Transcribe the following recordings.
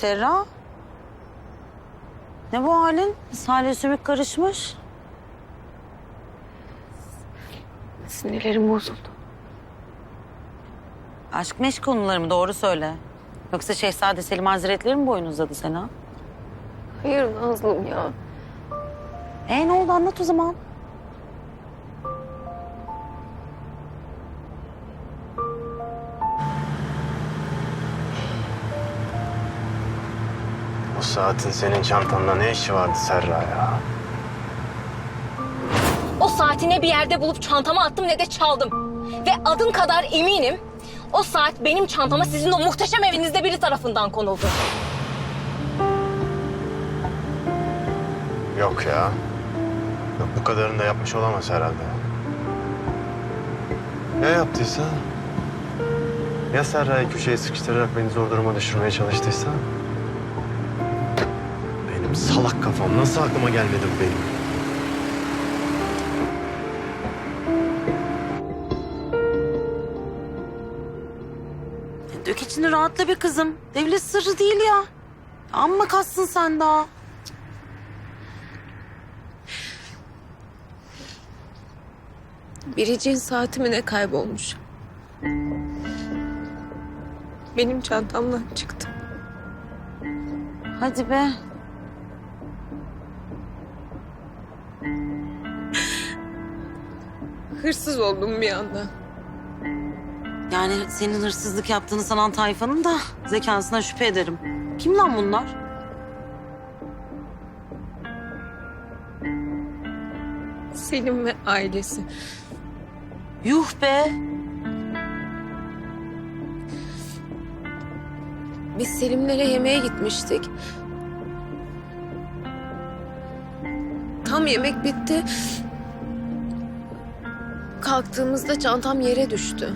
Serra? Ne bu halin? Salih sümük karışmış. Sinirlerim bozuldu. Aşk meşk konuları mı? Doğru söyle. Yoksa Şehzade Selim Hazretleri mi boyun uzadı sana? Hayır Nazlım ya. E ne oldu anlat o zaman. Saatin senin çantanda ne işi vardı Serra ya? O saati ne bir yerde bulup çantama attım ne de çaldım. Ve adım kadar eminim o saat benim çantama sizin o muhteşem evinizde biri tarafından konuldu. Yok ya. Yok bu kadarını da yapmış olamaz herhalde. Ya yaptıysa? Ya Serra'yı köşeye sıkıştırarak beni zor duruma düşürmeye çalıştıysa? Kafam nasıl aklıma gelmedi bu benim? Dök içini rahatla be kızım. Devlet sırrı değil ya. Amma kassın sen daha. Biricik'in saati mi ne kaybolmuş? Benim çantamdan çıktı. Hadi be. Hırsız oldum bir anda. Yani senin hırsızlık yaptığını sanan tayfanın da zekasına şüphe ederim. Kim lan bunlar? Selim ve ailesi. Yuh be. Biz Selimlere yemeğe gitmiştik. Tam yemek bitti. Kalktığımızda çantam yere düştü.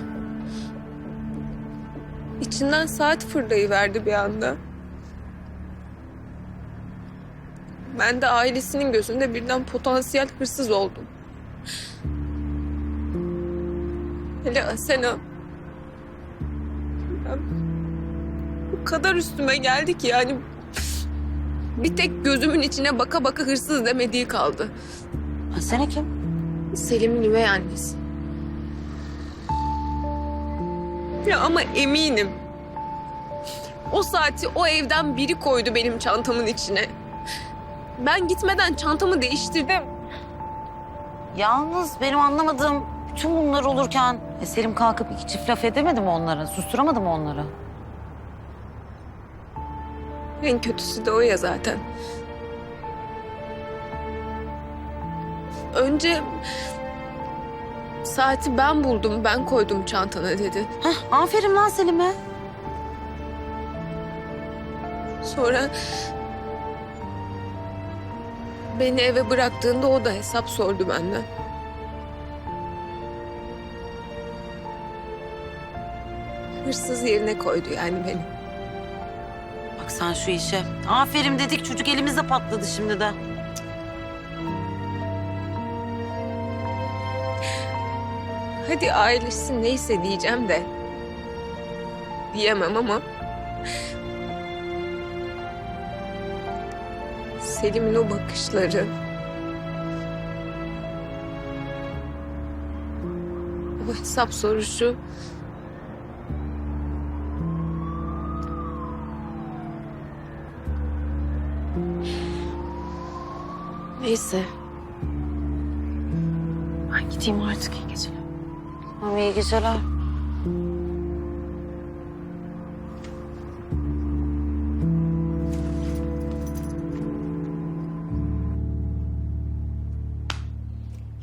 İçinden saat fırlayıverdi bir anda. Ben de ailesinin gözünde birden potansiyel hırsız oldum. Hele Asena. Bu kadar üstüme geldi ki yani bir tek gözümün içine baka baka hırsız demediği kaldı. Ha, Sene kim? Selim'in üvey annesi. Ya ama eminim. O saati o evden biri koydu benim çantamın içine. Ben gitmeden çantamı değiştirdim. Yalnız benim anlamadığım bütün bunlar olurken e, Selim kalkıp iki çift laf edemedi mi onlara? Susturamadı mı onları? En kötüsü de o ya zaten. Önce saati ben buldum, ben koydum çantana dedi. Heh, aferin lan Selim'e. Sonra beni eve bıraktığında o da hesap sordu benden. Hırsız yerine koydu yani beni. Bak sen şu işe. Aferin dedik çocuk elimizde patladı şimdi de. Hadi ailesi neyse diyeceğim de. Diyemem ama. Selim'in o bakışları. O hesap soruşu. Neyse. Ben gideyim artık iyi. Tamam iyi geceler.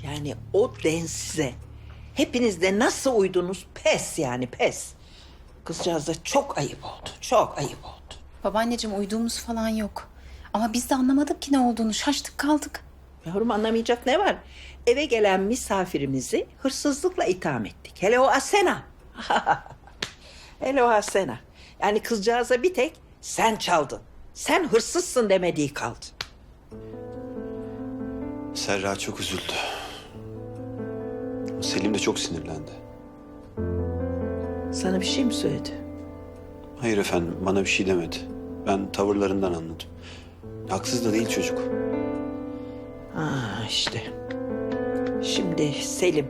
Yani o densize. Hepiniz de nasıl uydunuz? Pes yani pes. Kızcağız da çok ayıp oldu. Çok ayıp oldu. Babaanneciğim uyduğumuz falan yok. Ama biz de anlamadık ki ne olduğunu. Şaştık kaldık. Yavrum anlamayacak ne var? Eve gelen misafirimizi hırsızlıkla itham ettik. Hele o Asena. Hele o Asena. Yani kızcağıza bir tek sen çaldın. Sen hırsızsın demediği kaldı. Serra çok üzüldü. Selim de çok sinirlendi. Sana bir şey mi söyledi? Hayır efendim, bana bir şey demedi. Ben tavırlarından anladım. Haksız da değil çocuk. Ha işte. Şimdi Selim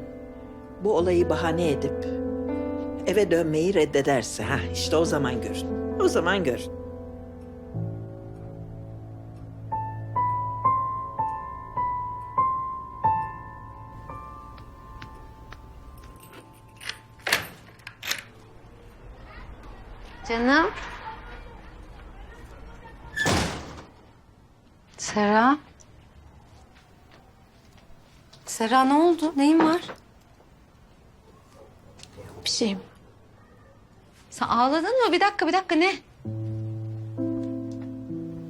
bu olayı bahane edip eve dönmeyi reddederse ha işte o zaman görün. O zaman görün. Canım. Sera. Sera ne oldu? Neyin var? Bir şeyim. Sen ağladın mı? Bir dakika, bir dakika ne?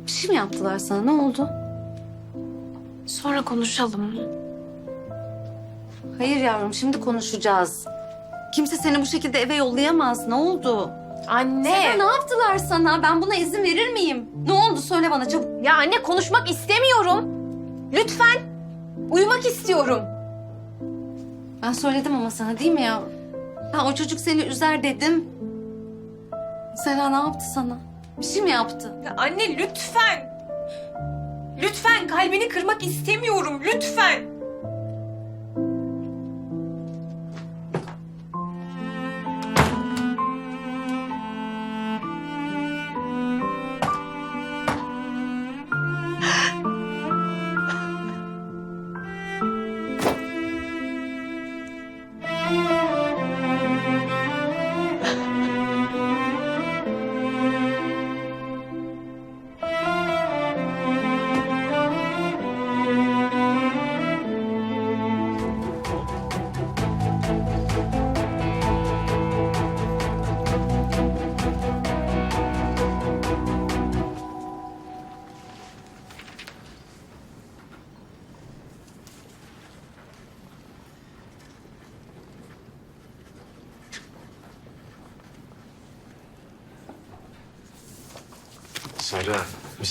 Bir şey mi yaptılar sana? Ne oldu? Sonra konuşalım. Hayır yavrum, şimdi konuşacağız. Kimse seni bu şekilde eve yollayamaz. Ne oldu? Anne. Sera ne yaptılar sana? Ben buna izin verir miyim? Ne oldu? Söyle bana çabuk. Ya anne konuşmak istemiyorum. Lütfen. Uyumak istiyorum. Ben söyledim ama sana değil mi ya? Ha, o çocuk seni üzer dedim. Sera ne yaptı sana? Bir şey mi yaptı? Ya anne lütfen. Lütfen kalbini kırmak istemiyorum. Lütfen.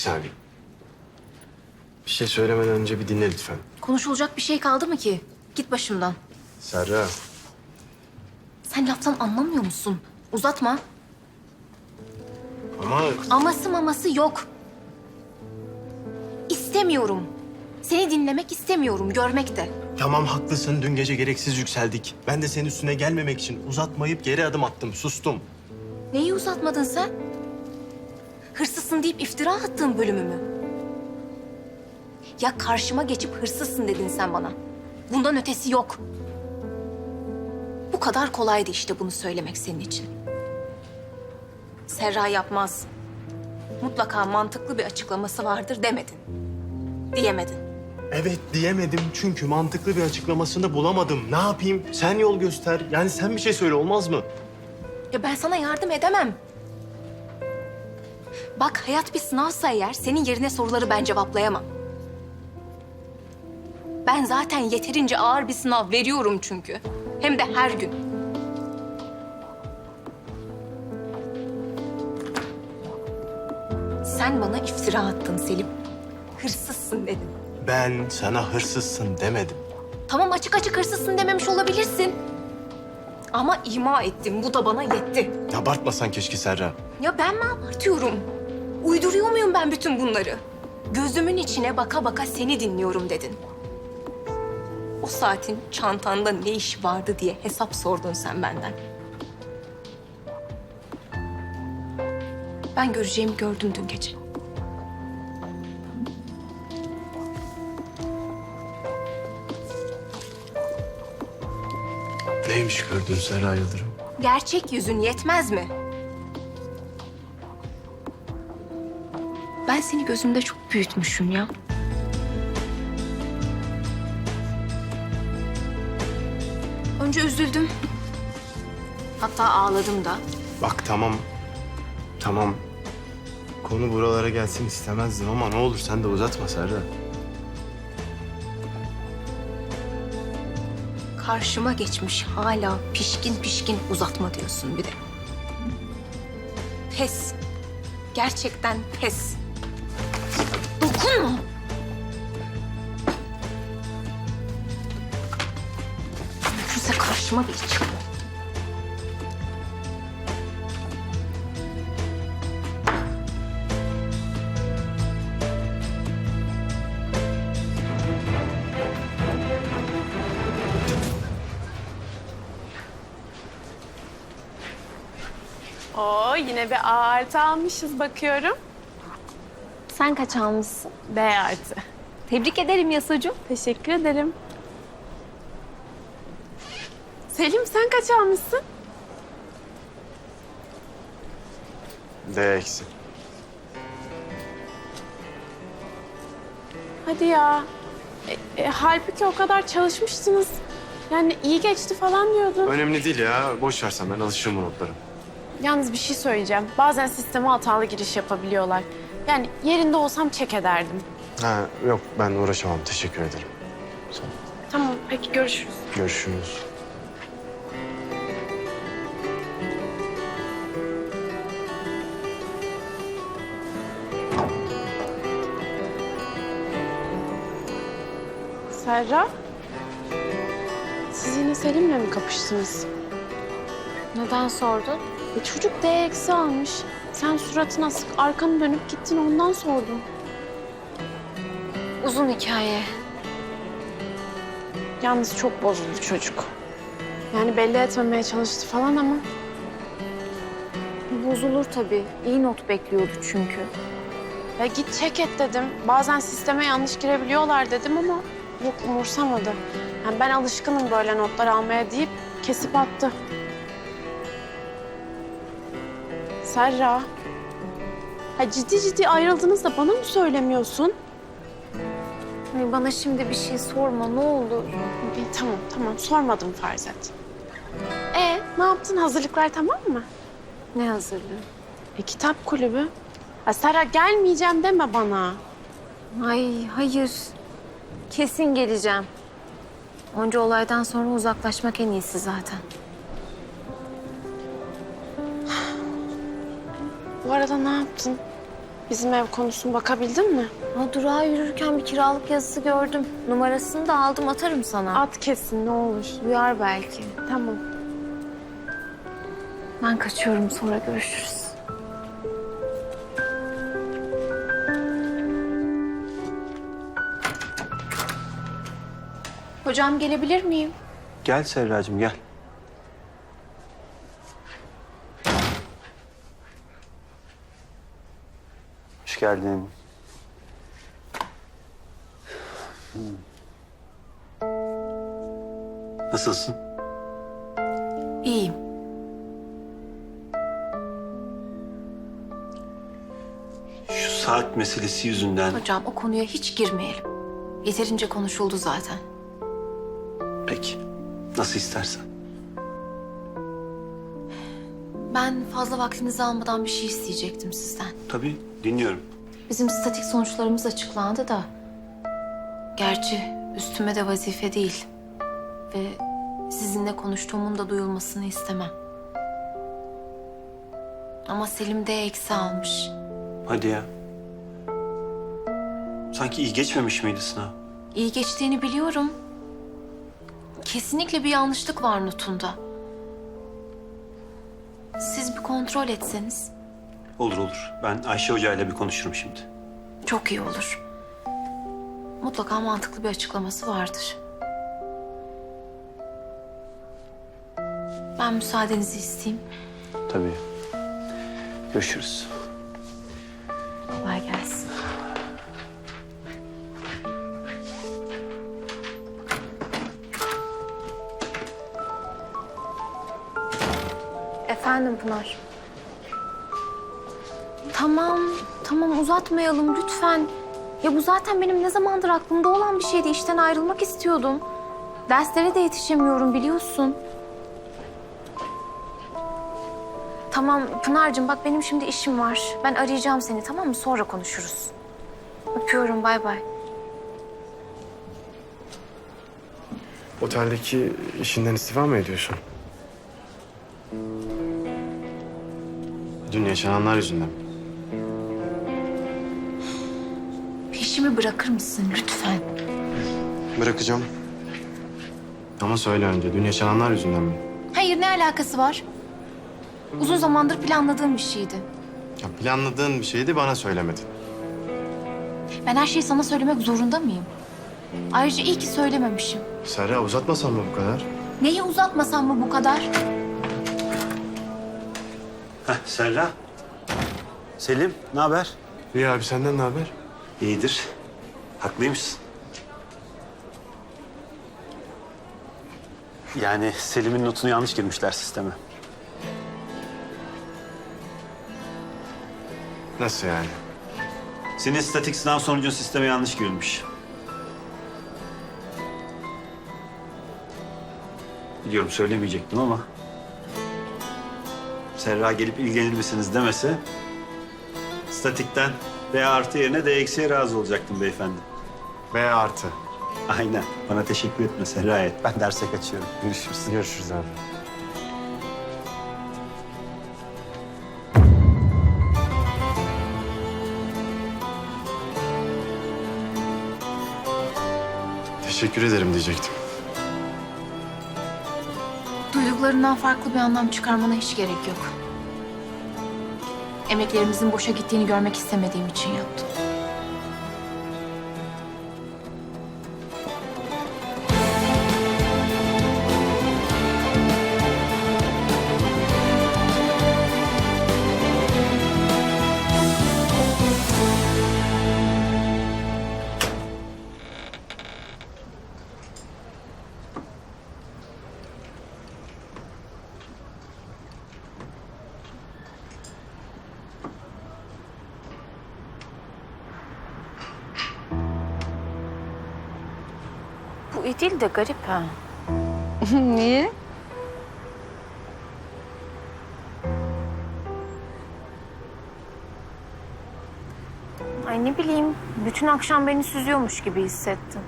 Saniye. Bir şey söylemeden önce bir dinle lütfen. Konuşulacak bir şey kaldı mı ki? Git başımdan. Serra. Sen laftan anlamıyor musun? Uzatma. Ama Aması maması yok. İstemiyorum. Seni dinlemek istemiyorum, görmek de. tamam haklısın. Dün gece gereksiz yükseldik. Ben de senin üstüne gelmemek için uzatmayıp geri adım attım. Sustum. Neyi uzatmadın sen? Hırsızsın deyip iftira attığın bölümü mü? Ya karşıma geçip hırsızsın dedin sen bana. Bundan ötesi yok. Bu kadar kolaydı işte bunu söylemek senin için. Serra yapmaz. Mutlaka mantıklı bir açıklaması vardır demedin. Diyemedin. Evet diyemedim çünkü mantıklı bir açıklamasını bulamadım. Ne yapayım? Sen yol göster. Yani sen bir şey söyle olmaz mı? Ya ben sana yardım edemem. Bak hayat bir sınavsa eğer senin yerine soruları ben cevaplayamam. Ben zaten yeterince ağır bir sınav veriyorum çünkü. Hem de her gün. Sen bana iftira attın Selim. Hırsızsın dedin. Ben sana hırsızsın demedim. Tamam açık açık hırsızsın dememiş olabilirsin. Ama ima ettim. Bu da bana yetti. Abartmasan keşke Serra. Ya ben mi abartıyorum? Uyduruyor muyum ben bütün bunları? Gözümün içine baka baka seni dinliyorum dedin. O saatin çantanda ne iş vardı diye hesap sordun sen benden. Ben göreceğimi gördüm dün gece. Neymiş gördün Serra Yıldırım? Gerçek yüzün yetmez mi? Ben seni gözümde çok büyütmüşüm ya. Önce üzüldüm. Hatta ağladım da. Bak tamam. Tamam. Konu buralara gelsin istemezdim ama ne olur sen de uzatma Serra. Karşıma geçmiş hala pişkin pişkin uzatma diyorsun bir de. Pes. Gerçekten pes. Olur mu? Mümkünse karşıma bir çık. Oo, yine bir ağırtı almışız bakıyorum. Sen kaç almışsın? B artı. Tebrik ederim Yasucuğum. Teşekkür ederim. Selim sen kaç almışsın? D eksi. Hadi ya. E, e, halbuki o kadar çalışmışsınız. Yani iyi geçti falan diyordun. Önemli değil ya. Boş versen ben alışırım bu notlara. Yalnız bir şey söyleyeceğim. Bazen sisteme hatalı giriş yapabiliyorlar. Yani yerinde olsam çek ederdim. Ha yok ben uğraşamam. Teşekkür ederim. Tamam peki görüşürüz. Görüşürüz. Serra. Siz yine Selim'le mi kapıştınız? Neden sordun? E, çocuk D eksi almış. Sen suratına sık arkanı dönüp gittin ondan sordum. Uzun hikaye. Yalnız çok bozuldu çocuk. Yani belli etmemeye çalıştı falan ama Bozulur tabii. İyi not bekliyordu çünkü. Ya git check et dedim. Bazen sisteme yanlış girebiliyorlar dedim ama yok umursamadı. Yani ben alışkınım böyle notlar almaya deyip kesip attı. Serra. Ha ciddi ciddi ayrıldınız da bana mı söylemiyorsun? Ay bana şimdi bir şey sorma ne olur. İyi, tamam tamam sormadım farz et. E ne yaptın? Hazırlıklar tamam mı? Ne hazırlığı? E kitap kulübü. Ha, Serra gelmeyeceğim deme bana. Ay hayır. Kesin geleceğim. Onca olaydan sonra uzaklaşmak en iyisi zaten. Bu arada ne yaptın? Bizim ev konusuna bakabildin mi? O durağa yürürken bir kiralık yazısı gördüm. Numarasını da aldım atarım sana. At kesin ne olur. Duyar belki. Tamam. Ben kaçıyorum sonra görüşürüz. Hocam gelebilir miyim? Gel Serracığım gel. Hoş geldin. Nasılsın? İyiyim. Şu saat meselesi yüzünden Hocam o konuya hiç girmeyelim. Yeterince konuşuldu zaten. peki. Nasıl istersen. Ben fazla vaktinizi almadan bir şey isteyecektim sizden. Tabii dinliyorum. Bizim statik sonuçlarımız açıklandı da. Gerçi üstüme de vazife değil. Ve sizinle konuştuğumun da duyulmasını istemem. Ama Selim de eksi almış. Hadi ya. Sanki iyi geçmemiş miydi sınav? İyi geçtiğini biliyorum. Kesinlikle bir yanlışlık var notunda. Siz bir kontrol etseniz Olur olur. Ben Ayşe Hoca ile bir konuşurum şimdi. çok iyi olur. Mutlaka mantıklı bir açıklaması vardır. Ben müsaadenizi isteyeyim. Tabii. Görüşürüz. Kolay gelsin. Efendim Pınar. Tamam, tamam uzatmayalım lütfen. Ya bu zaten benim ne zamandır aklımda olan bir şeydi. İşten ayrılmak istiyordum. Derslere de yetişemiyorum biliyorsun. Tamam Pınar'cığım bak benim şimdi işim var. Ben arayacağım seni tamam mı? Sonra konuşuruz. Öpüyorum bay bay. Oteldeki işinden istifa mı ediyorsun? Dün yaşananlar yüzünden. mi? Bırakır mısın lütfen? Bırakacağım. Ama söyle önce dün yaşananlar yüzünden mi? Hayır ne alakası var? Uzun zamandır planladığım bir şeydi. Ya planladığın bir şeydi bana söylemedin. Ben her şeyi sana söylemek zorunda mıyım? Ayrıca iyi ki söylememişim. Serra uzatmasan mı bu kadar? Neyi uzatmasam mı bu kadar? Heh, Serra. Selim, ne haber? İyi abi senden ne haber? İyidir. Haklıymışsın. Yani Selim'in notunu yanlış girmişler sisteme. Nasıl yani? Senin statik sınav sonucun sisteme yanlış girilmiş. Biliyorum söylemeyecektim ama... Serra gelip ilgilenir misiniz demese... ...statikten B artı yerine D eksiye razı olacaktım beyefendi. B artı. Aynen. Bana teşekkür etme Serra et. Ben derse kaçıyorum. Görüşürüz. Görüşürüz abi. Teşekkür ederim diyecektim. Duyduklarından farklı bir anlam çıkarmana hiç gerek yok. Emeklerimizin boşa gittiğini görmek istemediğim için yaptım. Bu İdil de garip ha. Niye? Ay ne bileyim, bütün akşam beni süzüyormuş gibi hissettim.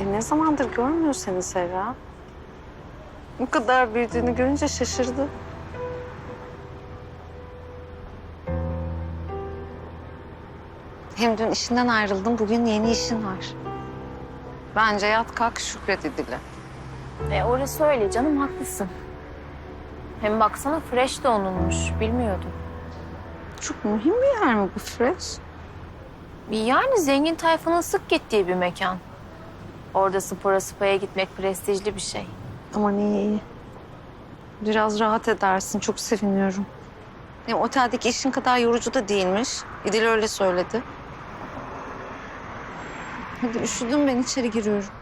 E ne zamandır görmüyor seni Serra? Bu kadar büyüdüğünü görünce şaşırdı. Hem dün işinden ayrıldın, bugün yeni işin var. Bence yat kalk şükret Edil'e. E orası öyle canım, haklısın. Hem baksana fresh de onunmuş, bilmiyordum. Çok mühim bir yer mi bu fresh? Yani zengin tayfanın sık gittiği bir mekan. Orada spora spaya gitmek prestijli bir şey. Aman iyi iyi. Biraz rahat edersin, çok seviniyorum. Hem oteldeki işin kadar yorucu da değilmiş. İdil öyle söyledi. Hadi üşüdüm ben içeri giriyorum.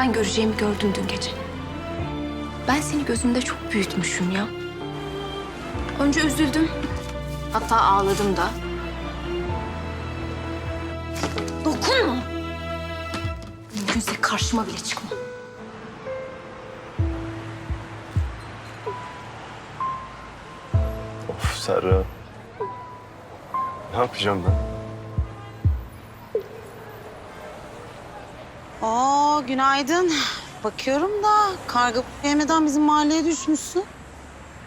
Ben göreceğimi gördüm dün gece. Ben seni gözümde çok büyütmüşüm ya. Önce üzüldüm. Hatta ağladım da. Dokunma. Mümkünse karşıma bile çıkma. Of Serra. Ne yapacağım ben? Günaydın. Bakıyorum da karga yemeden bizim mahalleye düşmüşsün.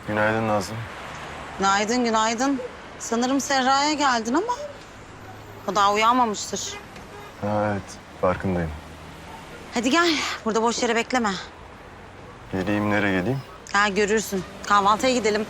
Günaydın Nazlı. Günaydın günaydın. Sanırım Serra'ya geldin ama o daha uyanmamıştır. Ha, evet farkındayım. Hadi gel burada boş yere bekleme. Geleyim nereye geleyim? Gel görürsün. Kahvaltıya gidelim.